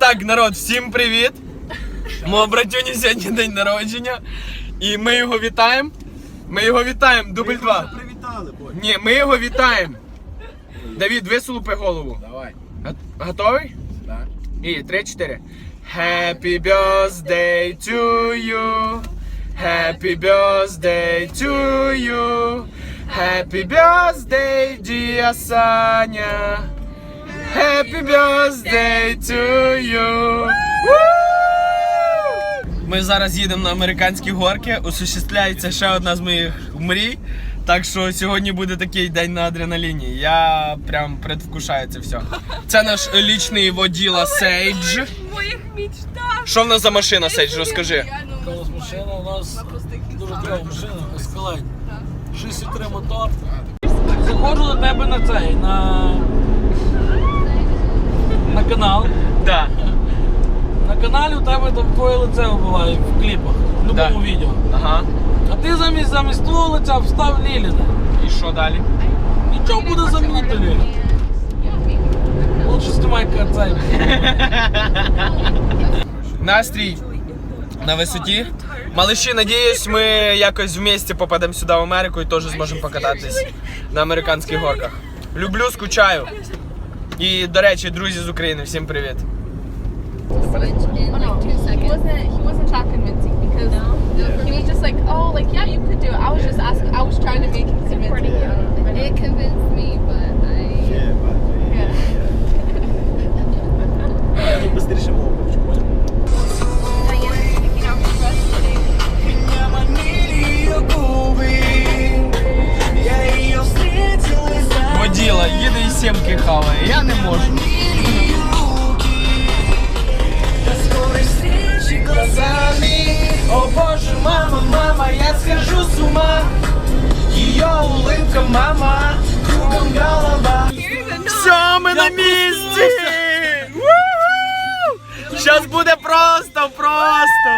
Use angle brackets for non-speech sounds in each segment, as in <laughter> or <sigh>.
Так, народ, всім привіт! Мого братюні сьогодні день народження. І ми його вітаємо. Ми його вітаємо, дубль два. Привітали, бой. Ні, ми його вітаємо. Давід, висолупи голову. Давай. Готовий? Так. І три-чотири. Happy birthday to you. Happy birthday to you. Happy birthday, dear Саня. Happy birthday to you. Ми зараз їдемо на американські горки. Осуществляється ще одна з моїх мрій. Так що сьогодні буде такий день на адреналіні. Я прям предвкушаю це все. Це наш лічний воділа Сейдж. В моїх мечтах. Що в нас за машина, Сейдж, розкажи. машина, у нас дуже кльова машина, Escalade. 6,3 мотор. Заходжу до тебе на цей, на, на канал. Да. На каналі у тебе там твоє лице вбиває в кліпах, в любому Да. відео. Ага. А ти замість замість твого лиця встав Ліліне. І що далі? Нічого буде замінити Лілі. Лучше знімай цей. <laughs> Настрій на висоті. Малиші, надіюсь, ми якось вместе попадемо сюди в Америку і теж зможемо покататись на американських горках. Люблю, скучаю. І, до речі, друзі з України, всім привіт. switch in like two He seconds. wasn't. He wasn't that convincing because he was just like, oh, like yeah, you could do it. I was just asking. I was trying to make him convincing. It convinced me, but I. Є, бачу. Yeah. Я тут быстріше Воділа, їде і сімки хаває. Я не можу. О боже, мама, мама, я схожу с ума. Ее улыбка, мама, кругом голова. Все, ми на місці! Зараз буде просто, просто.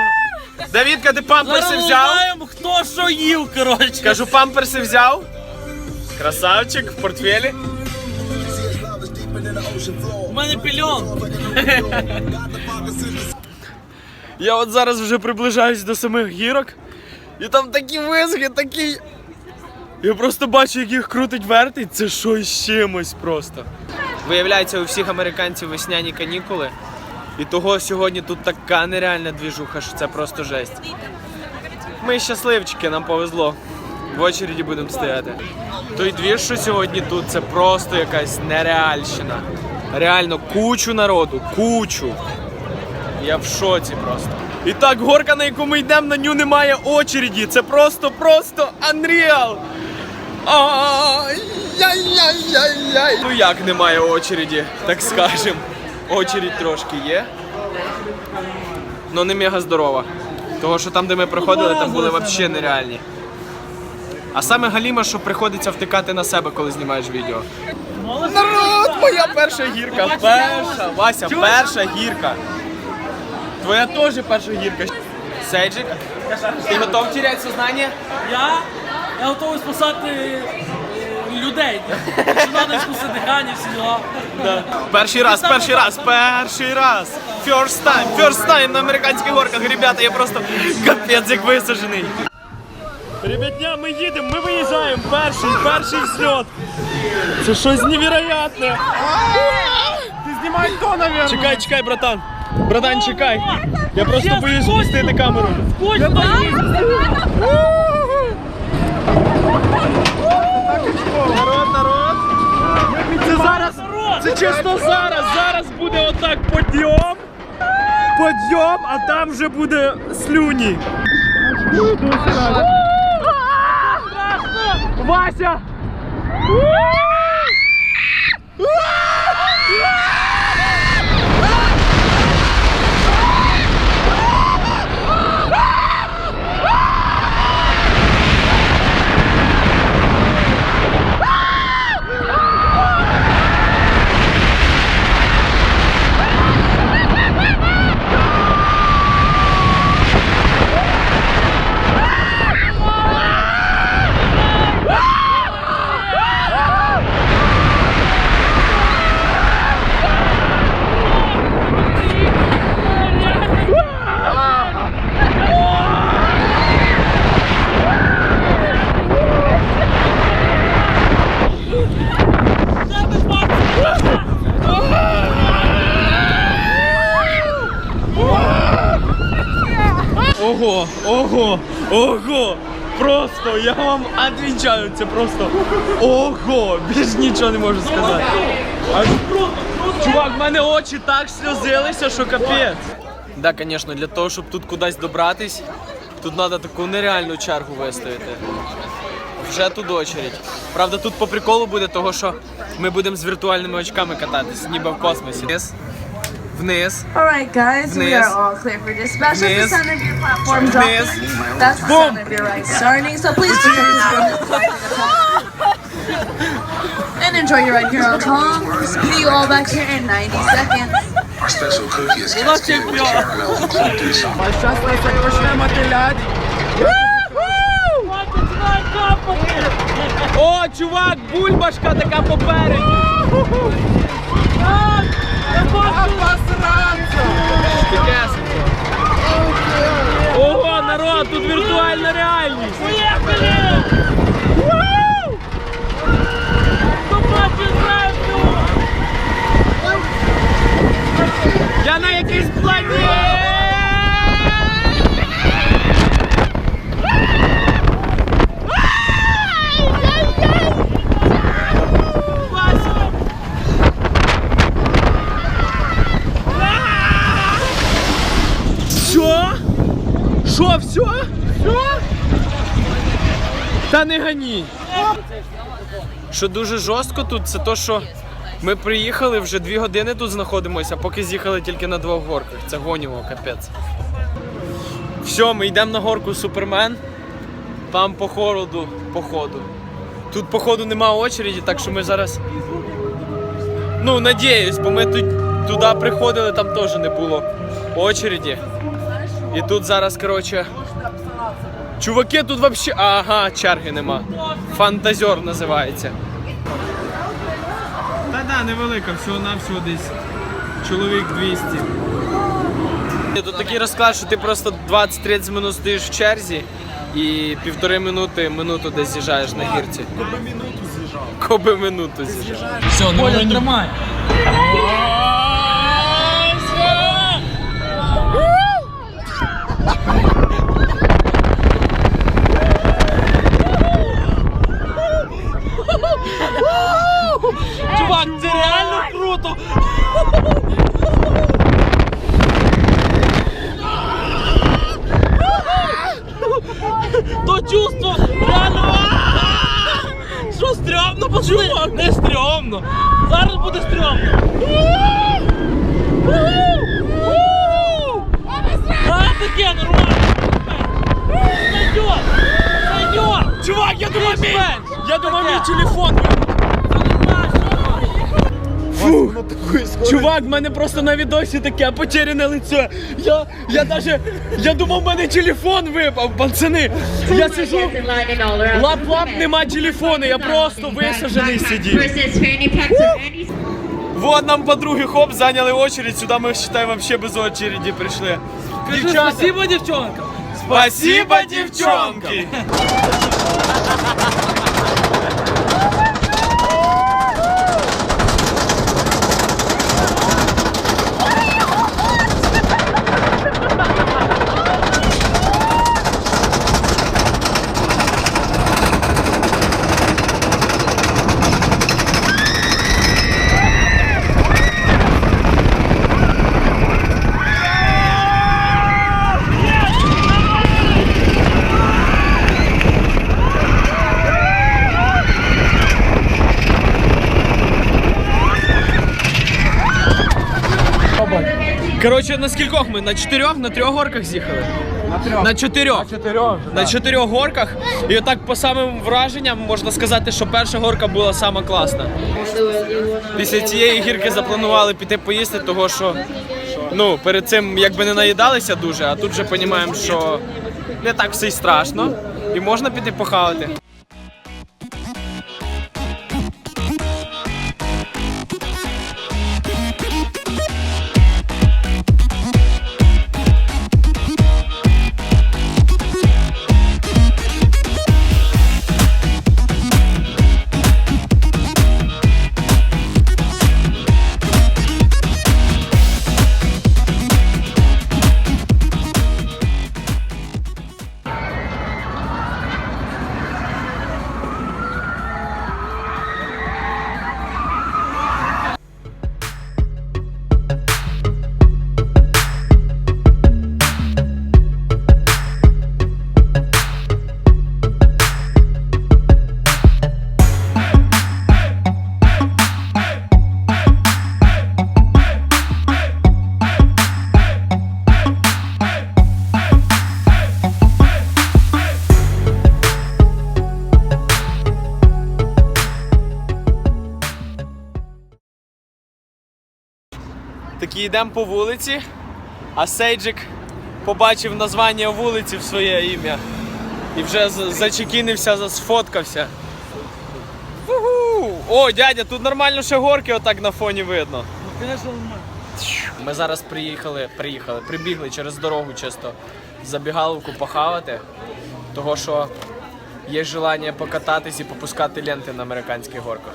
Давідка, ти памперси узнаємо, хто що їв, коротше. Кажу, памперси взяв. Красавчик в портфелі. У мене пільон. <laughs> Я от зараз вже приближаюсь до самих гірок. І там такі визги, такі. Я просто бачу, як їх крутить вертить. Це щось з чимось просто. Виявляється, у всіх американців весняні канікули. І того сьогодні тут така нереальна двіжуха, що це просто жесть. Ми щасливчики, нам повезло. В очереді будемо стояти. Той двір, що сьогодні тут, це просто якась нереальщина. Реально кучу народу, кучу. Я в шоці просто. І так, горка, на яку ми йдемо, на ню немає очереді. Це просто, просто unreal. Ай-яй-яй-яй-яй. Ну як немає очереді, так скажем. Очередь трошки є. Ну не мега здорова. Того, що там, де ми проходили, там були взагалі нереальні. А саме галіма, що приходиться втикати на себе, коли знімаєш відео. Народ, моя перша гірка. Перша, Вася, перша гірка. Твоя теж перша гірка. Сейджик, ти готов теряти сознання? Я, я готовий спасати е, людей. Якщо треба дихання, всі діла. Перший раз, перший раз, перший раз. First time, first time на американських горках. Ребята, я просто капець як висаджений. Ребятня, ми їдемо, ми виїжджаємо. Перший, перший зльот. Це щось невероятне. Ти знімай то, мабуть. Чекай, чекай, братан. Братан, чекай. Я просто боюсь спустити камеру. Народ, народ. Це зараз, це чесно зараз. Зараз буде отак подйом. Подйом, а там вже буде слюні. Вася! Ого, ого, ого! Просто я вам відвічаю, це просто ого! Більш нічого не можу сказати. Аж Чувак, в мене очі так сльозилися, що капець. Да, звісно, для того, щоб тут кудись добратись, тут треба таку нереальну чергу вистояти. Вже тут очередь. Правда, тут по приколу буде того, що ми будемо з віртуальними очками кататись, ніби в космосі. Вниз. Вниз. Alright guys, we Miss. are all clear for dispatch. That's the Miss. sound of your platform drop. Miss. That's the Boom. sound of your right starting. So please do your <laughs> And enjoy your ride here on Tom. See you all back here in 90 seconds. Our special cookie is cascaded with caramel and cloaked inside. Зараз нас почнемо тилять. О, чувак, бульбашка така попереді. Ого, народ, тут віртуальна реальність. Я на якійсь планеті. Що? Що, все? Все? Та не гані. Що дуже жорстко тут, це то, що ми приїхали, вже дві години тут знаходимося, поки з'їхали тільки на двох горках. Це гоніво, капець. Все, ми йдемо на горку Супермен. Там по хороду, по ходу. Тут, походу, нема очереді, так що ми зараз. Ну, надіюсь, бо ми тут туди приходили, там теж не було очереді. І тут зараз, коротше. Чуваки, тут вообще. Ага, черги нема. Фантазер називається. Та-да, невелика, всього-навсього десь чоловік 200. Тут такий розклад, що ти просто 20-30 минут стоїш в черзі і півтори минути, минуту десь з'їжджаєш на гірці. Коби минуту з'їжджав. Коби минуту з'їжджав. Все, не Коля, тримай. То чувство реально. Що стрьомно, пацани? Не стрьомно. Зараз буде стрьомно. А таке нормально. Сойдет! Сойдет! Чувак, я думав, мій, Більш-менш. я думав, мій Таке. телефон. Фу. Чувак, в мене просто на відосі таке потеряне лице. Я, я даже, я думав, в мене телефон випав, пацани. Я сижу, лап-лап, нема телефону, я просто висаджений сидів. Вот нам подруги, хоп, зайняли очередь, сюди ми, считай, вообще без очереди прийшли. Кажи спасибо, девчонка. Спасибо, девчонки! Коротше, на скількох ми? На чотирьох, на трьох горках з'їхали? На трьох. На чотирьох. На чотирьох. На чотирьох горках. І отак по самим враженням можна сказати, що перша горка була сама класна. Після цієї гірки запланували піти поїсти, того що ну, перед цим якби не наїдалися дуже, а тут вже розуміємо, що не так все й страшно. І можна піти похавати. Йдемо по вулиці, а Сейджик побачив названня вулиці в своє ім'я. І вже зачекінився, засфоткався. Уху! О, дядя, тут нормально ще горки отак на фоні видно. Ну, звісно, нормально. Ми зараз приїхали, приїхали, прибігли через дорогу чисто забігаловку похавати, того що є желання покататись і попускати ленти на американських горках.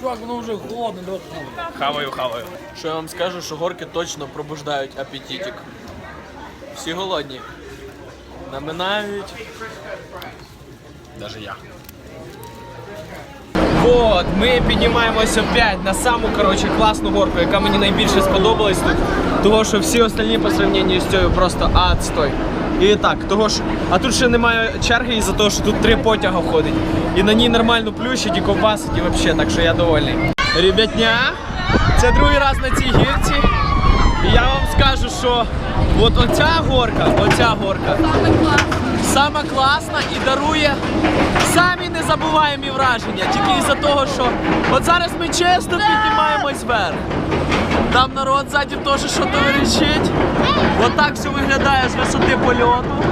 Чувак, воно вже холодне, давай хавай. Хаваю, хаваю. Що я вам скажу, що горки точно пробуждають апетитик. Всі голодні. Наминають. Даже я. Вот, ми піднімаємося опять на саму коротше, класну горку, яка мені найбільше сподобалась тут. Того, що всі остальні по сравненню з цією просто адстой. І так, того ж, а тут ще немає черги із-за того, що тут три потяга ходить. І на ній нормально плющить і ковбасить, і взагалі, так що я довольний. Ребятня, це другий раз на цій гірці. І я вам скажу, що от оця горка, оця горка сама класна і дарує самі незабуваємі враження. Тільки із-за того, що от зараз ми чесно піднімаємось вверх. Там народ ззаді теж що то верещить. Отак все виглядає з висоти польоту.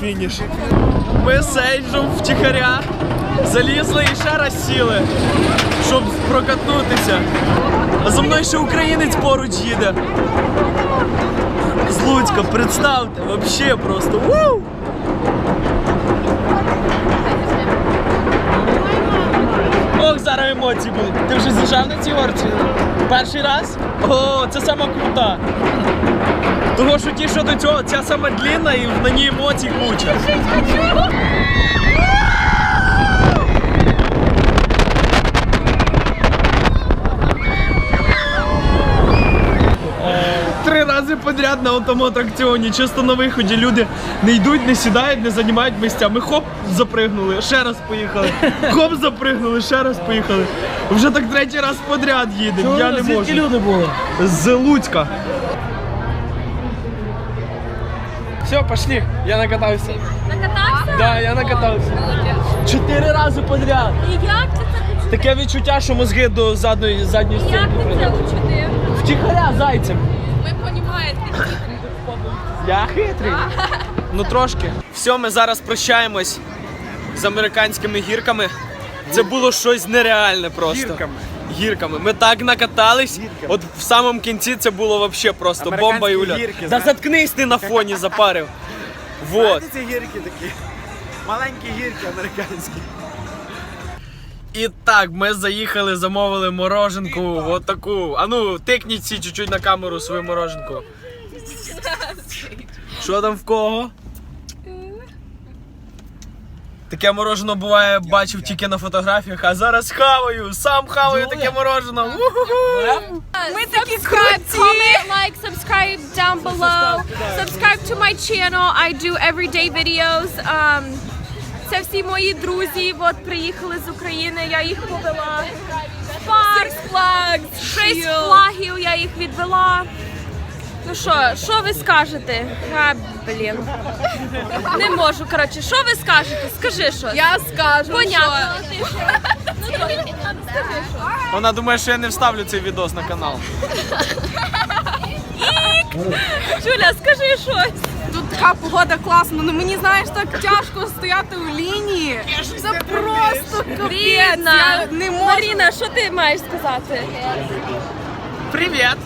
Фініш. Ми з Сейджем втіхаря залізли і ще раз сіли, щоб прокатнутися. А за мною ще українець поруч їде. З Луцька, представте, вообще просто. Вау! Ох, зараз емоції будуть. Ти вже з'їжджав на цій горці? Перший раз? О, це сама крута. Того, що ті, що до цього, ця сама длінна і на ній емоцій куча. Три рази подряд на тому атракціоні, чисто на виході люди не йдуть, не сідають, не займають місця. Ми хоп, запригнули, ще раз поїхали. Хоп, запригнули, ще раз поїхали. Вже так третій раз подряд їдемо. Я не можу. люди були? З Луцька. Все, пошли. Я накатався. Накатався? Да, я накатався. Чотири рази подряд. І як ти це Таке відчуття, що мозги до задньої задньої Як стінки ти це прийняли. учудив? Втіхаря зайцем. Ми понімаєте. Я хитрий. Ну трошки. Все, ми зараз прощаємось з американськими гірками. Це було щось нереальне просто. Гірками. Гірками. Ми так накатались. От в самому кінці це було взагалі просто бомба і ульот. гірки, Да заткнись ти на фоні запарив. Вот. Ці гірки такі. Маленькі гірки американські. І так, ми заїхали, замовили мороженку, от таку. А ну, тикніть всі чуть-чуть на камеру свою мороженку. <laughs> Що там в кого? Таке морожено буває, бачив тільки на фотографіях, а зараз хаваю, сам хаваю таке морожено. Уху-ху. Ми такі Subscribe, круті. comment, like, subscribe down below. Subscribe to my channel. I do everyday videos. Um, це всі мої друзі. От приїхали з України. Я їх повела. Парк. Шість флагів я їх відвела. Ну що, що ви скажете? А, блін. Не можу, коротше, що ви скажете? Скажи щось. Я скажу, Понятно. Що? Вона думає, що я не вставлю цей відос на канал. Жуля, скажи щось. Тут така погода класна. Ну мені знаєш так тяжко стояти в лінії. Це просто капець. Я не можу. Маріна, що ти маєш сказати? Привіт!